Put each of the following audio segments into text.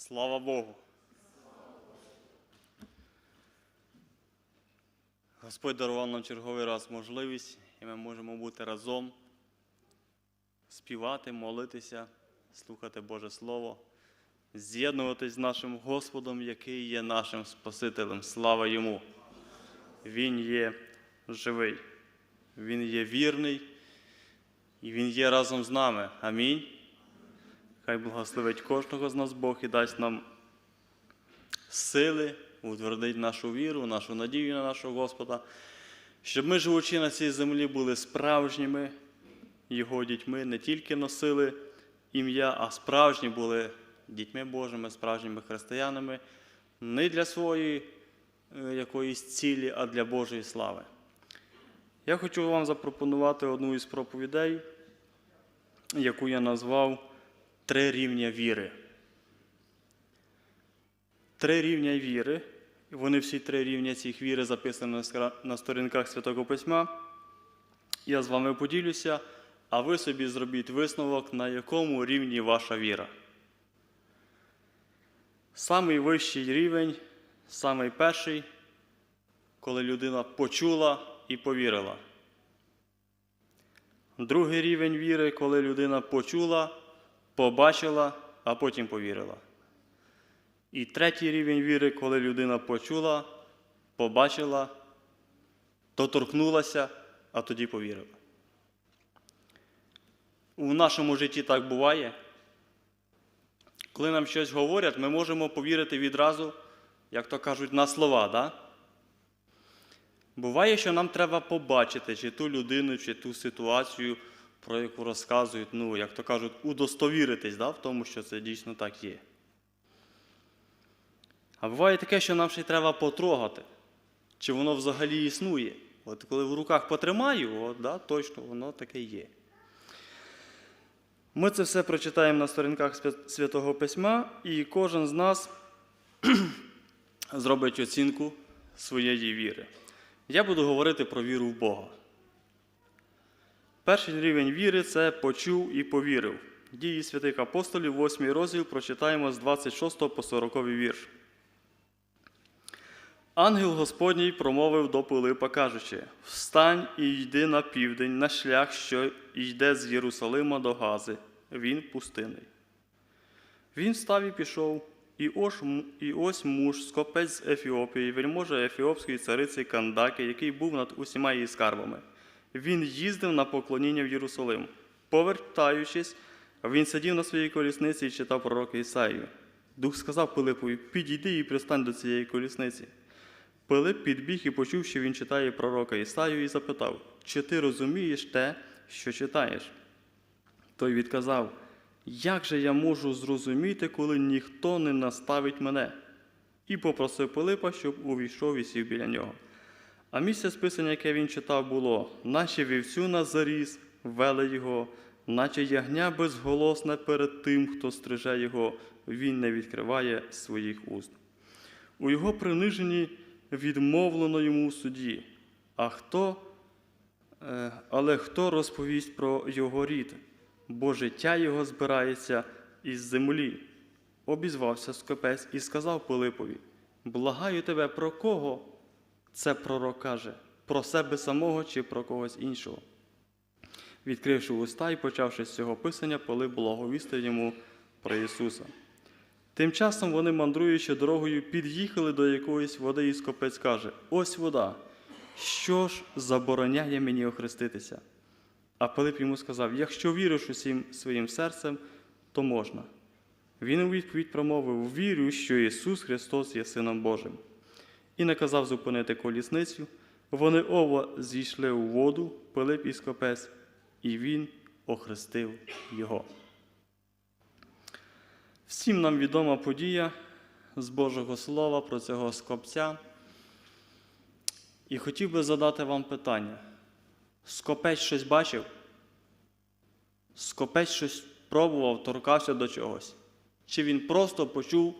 Слава Богу. Господь дарував нам черговий раз можливість, і ми можемо бути разом, співати, молитися, слухати Боже Слово, з'єднуватись з нашим Господом, який є нашим Спасителем. Слава Йому! Він є живий, Він є вірний, і Він є разом з нами. Амінь. Хай благословить кожного з нас Бог і дасть нам сили, утвердить нашу віру, нашу надію на нашого Господа, щоб ми, живучи на цій землі, були справжніми Його дітьми, не тільки носили ім'я, а справжні були дітьми Божими, справжніми християнами, не для своєї е, якоїсь цілі, а для Божої слави. Я хочу вам запропонувати одну із проповідей, яку я назвав Три рівня віри. Три рівня віри. Вони всі три рівня цих віри записані на сторінках Святого Письма. Я з вами поділюся, а ви собі зробіть висновок, на якому рівні ваша віра. Самий вищий рівень, самий перший, коли людина почула і повірила. Другий рівень віри, коли людина почула, побачила, а потім повірила. І третій рівень віри, коли людина почула, побачила, доторкнулася, а тоді повірила. У нашому житті так буває. Коли нам щось говорять, ми можемо повірити відразу, як то кажуть, на слова. Да? Буває, що нам треба побачити, чи ту людину, чи ту ситуацію, про яку розказують, ну, як то кажуть, удостовіритись да, в тому, що це дійсно так є. А буває таке, що нам ще й треба потрогати, чи воно взагалі існує. От коли в руках потримаю, от, да, точно воно таке є. Ми це все прочитаємо на сторінках Святого Письма, і кожен з нас зробить оцінку своєї віри. Я буду говорити про віру в Бога. Перший рівень віри це почув і повірив. Дії святих апостолів, 8 розділ, прочитаємо з 26 по 40 вірш. Ангел Господній промовив до Пилипа, кажучи: Встань і йди на південь, на шлях, що йде з Єрусалима до Гази. Він пустинний. Він встав і пішов, і ось, і ось муж, скопець з Ефіопії, вельможа ефіопської цариці Кандаки, який був над усіма її скарбами. Він їздив на поклоніння в Єрусалим. Повертаючись, він сидів на своїй колісниці і читав пророка Ісаїю. Дух сказав Пилипові: Підійди і пристань до цієї колісниці. Пилип підбіг і почув, що він читає пророка Ісаю, і запитав: Чи ти розумієш те, що читаєш? Той відказав: Як же я можу зрозуміти, коли ніхто не наставить мене? І попросив Пилипа, щоб увійшов і сів біля нього. А місце списання, яке він читав, було, наче вівцю на заріз, вели його, наче ягня безголосне перед тим, хто стриже його, він не відкриває своїх уст. У його приниженні відмовлено йому в суді. А хто, е, але хто розповість про його рід? Бо життя його збирається із землі. Обізвався скопець і сказав Пилипові: Благаю тебе, про кого це пророк каже? Про себе самого чи про когось іншого? Відкривши уста і почавши з цього писання, Пилип благовістив йому про Ісуса. Тим часом вони, мандруючи дорогою, під'їхали до якоїсь води, і скопець каже: Ось вода. Що ж забороняє мені охреститися? А Пилип йому сказав: Якщо віриш усім своїм серцем, то можна. Він у відповідь промовив: Вірю, що Ісус Христос є Сином Божим. І наказав зупинити колісницю. Вони оба зійшли у воду, Пилип і скопець, і він охрестив його. Всім нам відома подія з Божого Слова про цього скопця. І хотів би задати вам питання: скопець щось бачив? Скопець щось пробував, торкався до чогось? Чи він просто почув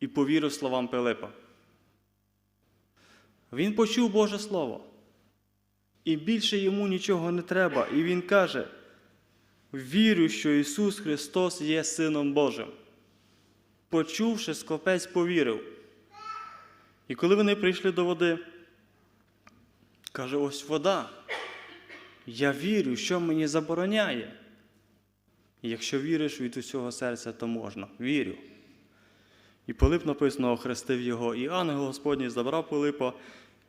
і повірив словам Пилипа? Він почув Боже Слово. І більше йому нічого не треба. І він каже: Вірю, що Ісус Христос є Сином Божим. почувши, скопець повірив. І коли вони прийшли до води, каже: ось вода. Я вірю, що мені забороняє. І Якщо віриш від усього серця, то можна. Вірю. І Пилип написано, охрестив його, і ангел Господній забрав Пилипа,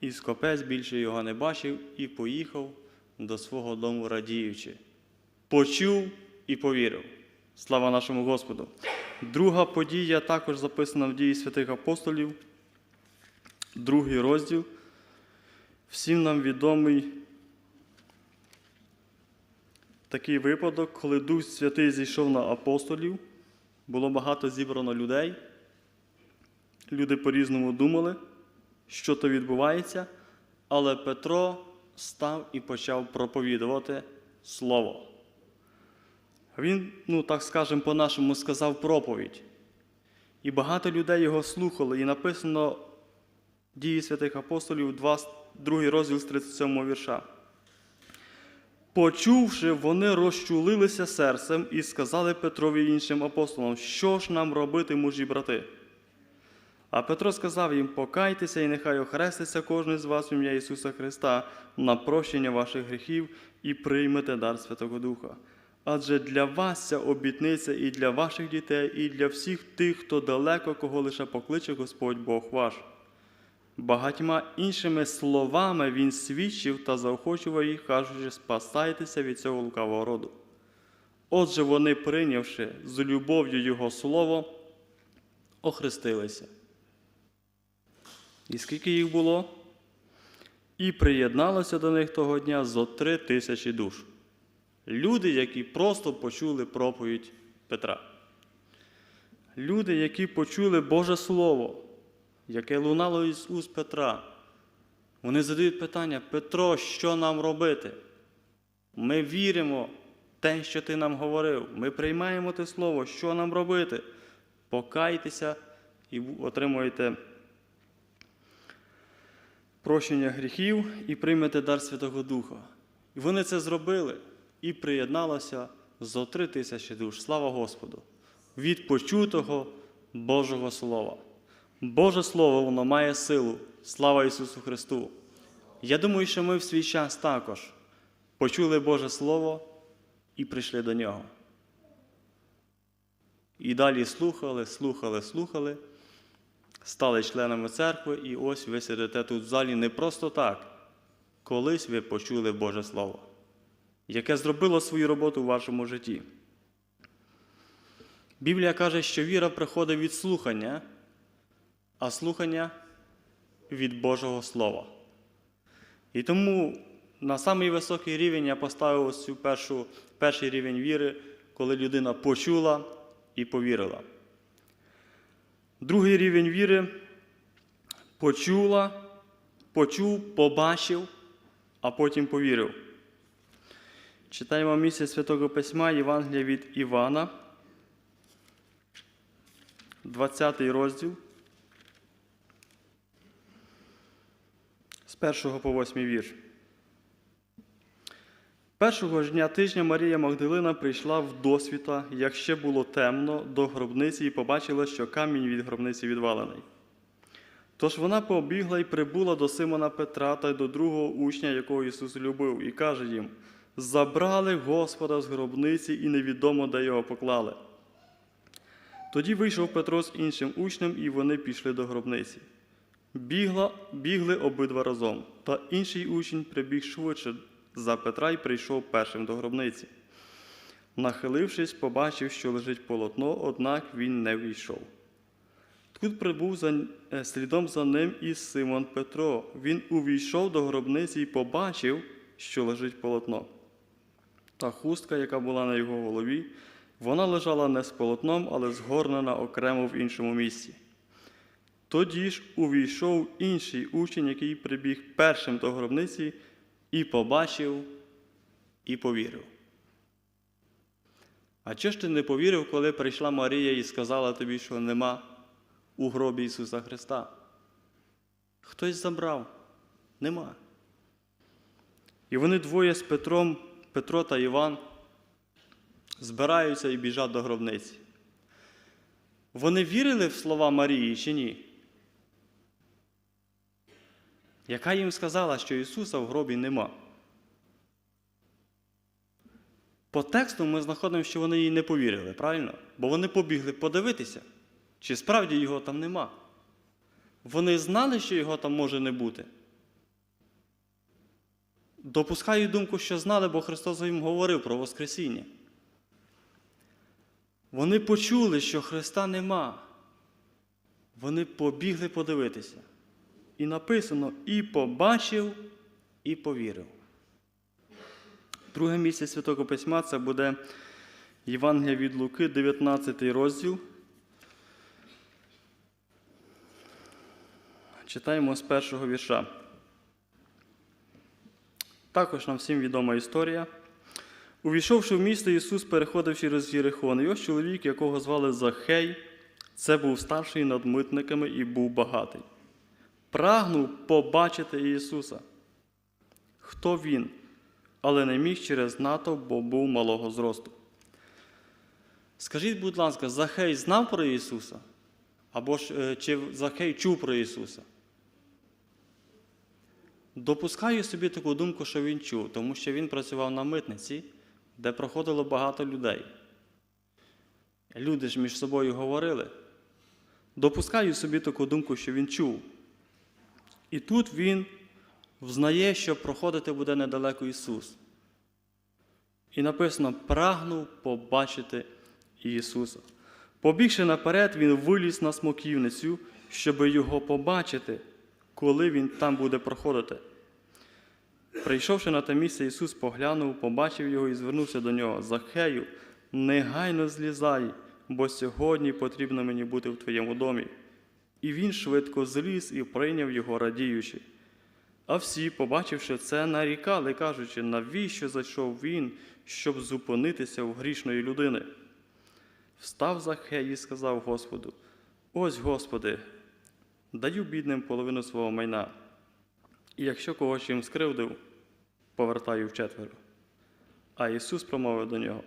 і скопець більше його не бачив, і поїхав до свого дому радіючи. Почув і повірив. Слава нашому Господу. Друга подія також записана в дії святих апостолів, другий розділ. Всім нам відомий такий випадок, коли Дух Святий зійшов на апостолів, було багато зібрано людей. Люди по-різному думали, що то відбувається, але Петро став і почав проповідувати Слово. Він, ну так скажемо, по-нашому сказав проповідь. І багато людей його слухали, і написано дії святих апостолів, 2, 2 розділ з 37 вірша. Почувши, вони розчулилися серцем і сказали Петрові іншим апостолам, що ж нам робити, мужі брати? А Петро сказав їм: покайтеся і нехай охреститься кожен з вас ім'я Ісуса Христа на прощення ваших гріхів і приймете дар Святого Духа. Адже для вас ця обітниця і для ваших дітей, і для всіх тих, хто далеко, кого лише покличе Господь Бог ваш. Багатьма іншими словами він свідчив та заохочував їх, кажучи, спасайтеся від цього лукавого роду. Отже, вони, прийнявши з любов'ю Його слово, охрестилися. І скільки їх було? І приєдналося до них того дня зо три тисячі душ. Люди, які просто почули проповідь Петра. Люди, які почули Боже Слово, яке лунало із уст Петра. Вони задають питання: Петро, що нам робити? Ми віримо в те, що ти нам говорив. Ми приймаємо те слово, що нам робити? Покайтеся і отримуєте прощення гріхів і приймете дар Святого Духа. І вони це зробили і приєдналося зо три тисячі душ. Слава Господу! Від почутого Божого Слова. Боже Слово, воно має силу. Слава Ісусу Христу! Я думаю, що ми в свій час також почули Боже Слово і прийшли до Нього. І далі слухали, слухали, слухали, стали членами церкви, і ось ви сидите тут в залі не просто так. Колись ви почули Боже Слово, яке зробило свою роботу в вашому житті. Біблія каже, що віра приходить від слухання, а слухання від Божого Слова. І тому на самий високий рівень я поставив ось цю першу, перший рівень віри, коли людина почула і повірила. Другий рівень віри почула, почув, побачив, а потім повірив. Читаємо місце Святого Письма Євангелія від Івана, 20 розділ. З 1 по 8 вірш. Першого ж дня тижня Марія Магдалина прийшла в досвіта, як ще було темно, до гробниці і побачила, що камінь від гробниці відвалений. Тож вона побігла і прибула до Симона Петра та й до другого учня, якого Ісус любив, і каже їм: Забрали Господа з гробниці, і невідомо, де його поклали. Тоді вийшов Петро з іншим учнем, і вони пішли до гробниці. Бігла, бігли обидва разом, та інший учень прибіг швидше за Петра і прийшов першим до гробниці. Нахилившись, побачив, що лежить полотно, однак він не війшов. Тут прибув за, е, слідом за ним і Симон Петро. Він увійшов до гробниці і побачив, що лежить полотно. Та хустка, яка була на його голові, вона лежала не з полотном, але згорнена окремо в іншому місці. Тоді ж увійшов інший учень, який прибіг першим до гробниці, і побачив, і повірив. А чого ж ти не повірив, коли прийшла Марія і сказала тобі, що нема у гробі Ісуса Христа? Хтось забрав, нема. І вони двоє з Петром, Петро та Іван, збираються і біжать до гробниці. Вони вірили в слова Марії чи ні? Яка їм сказала, що Ісуса в гробі нема? По тексту ми знаходимо, що вони їй не повірили, правильно? Бо вони побігли подивитися, чи справді його там нема. Вони знали, що його там може не бути. Допускаю думку, що знали, бо Христос їм говорив про Воскресіння. Вони почули, що Христа нема. Вони побігли подивитися. І написано: і побачив, і повірив. Друге місце Святого Письма це буде Євангелія від Луки, 19 розділ. Читаємо з першого вірша. Також нам всім відома історія. Увійшовши в місто, Ісус переходив через Єрихон. І ось чоловік, якого звали Захей, це був старший над митниками і був багатий. Прагнув побачити Ісуса. Хто він? Але не міг через натовп, бо був малого зросту. Скажіть, будь ласка, Захей знав про Ісуса? Або ж е, чи Захей чув про Ісуса? Допускаю собі таку думку, що він чув, тому що він працював на митниці, де проходило багато людей. Люди ж між собою говорили. Допускаю собі таку думку, що він чув. І тут він взнає, що проходити буде недалеко Ісус. І написано: прагнув побачити Ісуса. Побігши наперед, він виліз на смоківницю, щоб його побачити, коли він там буде проходити. Прийшовши на те місце, Ісус поглянув, побачив його і звернувся до нього. Захею, негайно злізай, бо сьогодні потрібно мені бути в твоєму домі. І він швидко зліз і прийняв його, радіючи. А всі, побачивши це, нарікали, кажучи, навіщо зайшов він, щоб зупинитися в грішної людини. Встав Захей і сказав Господу: Ось, Господи, даю бідним половину свого майна, і якщо когось чим скривдив, повертаю вчетверо. А Ісус промовив до нього: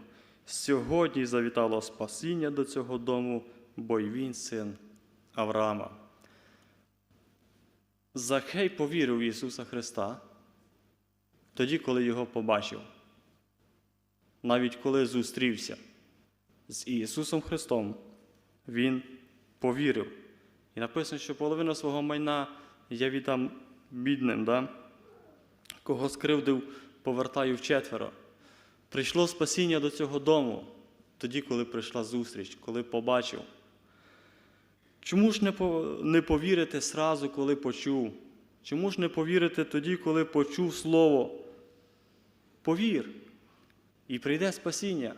Сьогодні завітало спасіння до цього дому, бо й він син Авраама. Захей повірив в Ісуса Христа тоді, коли його побачив, навіть коли зустрівся з Ісусом Христом, Він повірив. І написано, що половину свого майна я віддам бідним, да? кого скривдив, повертаю вчетверо. Прийшло спасіння до цього дому, тоді, коли прийшла зустріч, коли побачив. Чому ж не повірити сразу, коли почув? Чому ж не повірити тоді, коли почув Слово? Повір, і прийде спасіння.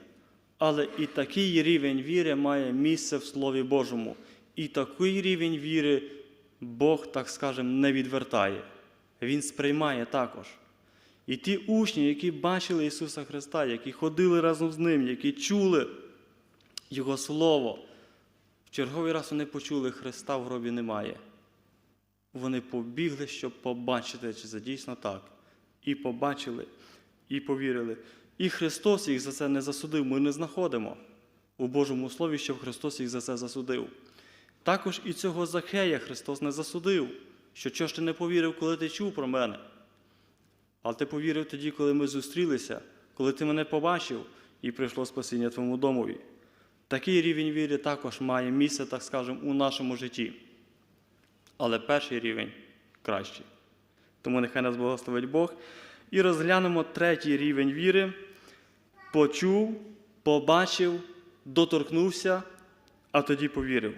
Але і такий рівень віри має місце в Слові Божому. І такий рівень віри Бог, так скажемо, не відвертає. Він сприймає також. І ті учні, які бачили Ісуса Христа, які ходили разом з Ним, які чули Його Слово, в черговий раз вони почули, Христа в гробі немає. Вони побігли, щоб побачити, чи це дійсно так. І побачили, і повірили. І Христос їх за це не засудив. Ми не знаходимо у Божому Слові, щоб Христос їх за це засудив. Також і цього Захея Христос не засудив, що чого ж ти не повірив, коли ти чув про мене. Але ти повірив тоді, коли ми зустрілися, коли ти мене побачив і прийшло спасіння твоєму домові. Такий рівень віри також має місце, так скажемо, у нашому житті. Але перший рівень кращий. Тому нехай нас благословить Бог. І розглянемо третій рівень віри. Почув, побачив, доторкнувся, а тоді повірив.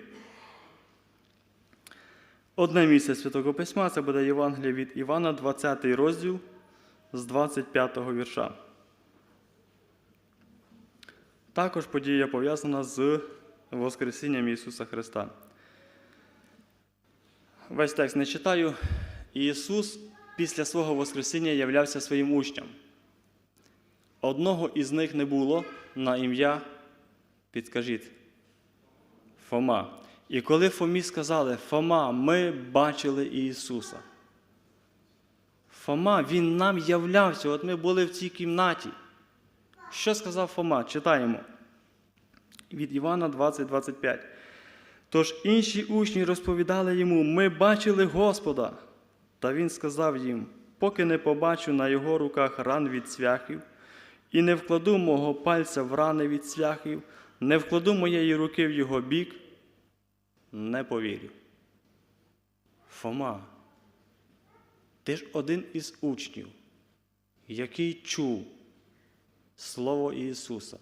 Одне місце Святого Письма це буде Євангелія від Івана, 20 розділ з 25 вірша. Також подія пов'язана з Воскресінням Ісуса Христа. Весь текст не читаю. Ісус після свого Воскресіння являвся своїм учням. Одного із них не було на ім'я, підкажіть, Фома. І коли Фомі сказали, Фома, ми бачили Ісуса. Фома, Він нам являвся, от ми були в цій кімнаті. Що сказав Фома? Читаємо від Івана 20, 25. Тож інші учні розповідали йому: Ми бачили Господа. Та він сказав їм: поки не побачу на його руках ран від цвяхів, і не вкладу мого пальця в рани від цвяхів, не вкладу моєї руки в його бік, не повірю. Фома, ти ж один із учнів, який чув Слово Ісуса,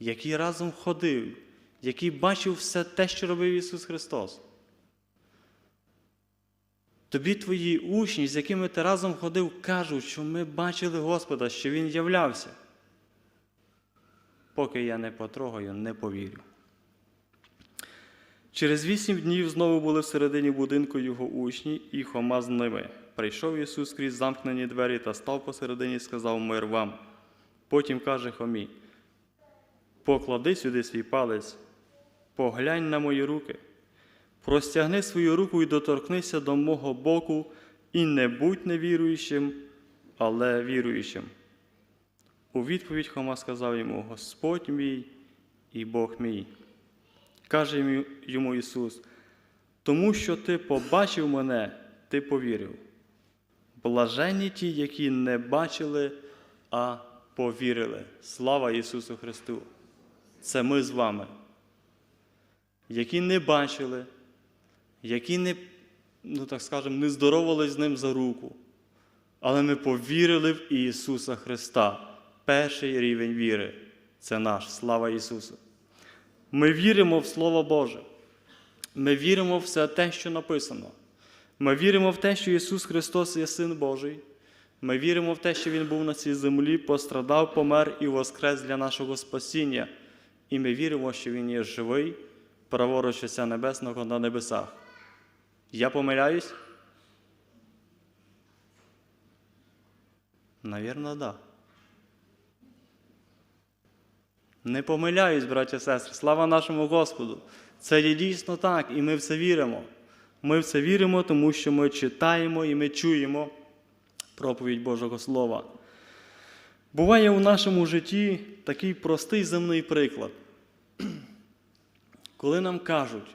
який разом ходив, який бачив все те, що робив Ісус Христос. Тобі твої учні, з якими ти разом ходив, кажуть, що ми бачили Господа, що Він являвся. Поки я не потрогаю, не повірю. Через вісім днів знову були всередині будинку його учні, і Хома з ними. Прийшов Ісус крізь замкнені двері та став посередині і сказав мир вам. Потім каже Хомі: Поклади сюди свій палець, поглянь на мої руки, простягни свою руку і доторкнися до мого боку, і не будь невіруючим, але віруючим. У відповідь Хома сказав йому: Господь мій і Бог мій. Каже йому- Ісус, тому що ти побачив мене, ти повірив. Блаженні ті, які не бачили, а повірили. Слава Ісусу Христу! Це ми з вами, які не бачили, які не, ну так скажемо, не здоровались з Ним за руку, але ми повірили в Ісуса Христа. Перший рівень віри це наш. Слава Ісусу! Ми віримо в Слово Боже. Ми віримо в все те, що написано. Ми віримо в те, що Ісус Христос є Син Божий. Ми віримо в те, що Він був на цій землі, пострадав, помер і воскрес для нашого спасіння. І ми віримо, що Він є живий, праворуч Отця Небесного на небесах. Я помиляюсь? Навірно, так. Да. Не помиляюсь, браття і сестри, слава нашому Господу. Це є дійсно так, і ми в це віримо. Ми в це віримо, тому що ми читаємо і ми чуємо проповідь Божого Слова. Буває у нашому житті такий простий земний приклад. Коли нам кажуть,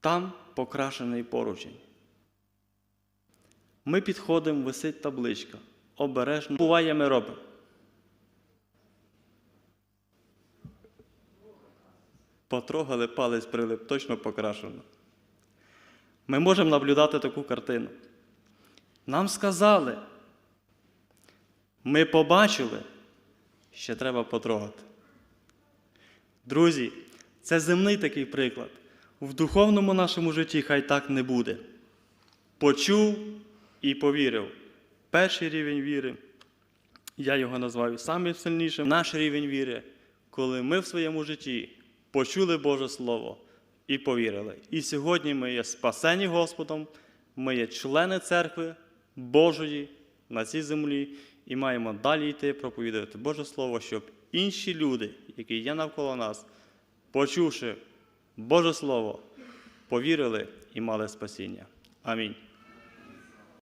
там покрашений поручень. Ми підходимо, висить табличка. Обережно. Буває, ми робимо. Потрогали палець прилип, точно покрашено. Ми можемо наблюдати таку картину. Нам сказали, ми побачили, ще треба потрогати. Друзі, це земний такий приклад. В духовному нашому житті хай так не буде. Почув і повірив. Перший рівень віри, я його називаю самим сильнішим. Наш рівень віри, коли ми в своєму житті почули Боже Слово і повірили. І сьогодні ми є спасені Господом, ми є члени церкви Божої на цій землі і маємо далі йти проповідувати Боже Слово, щоб інші люди, які є навколо нас, почувши Боже Слово, повірили і мали спасіння. Амінь.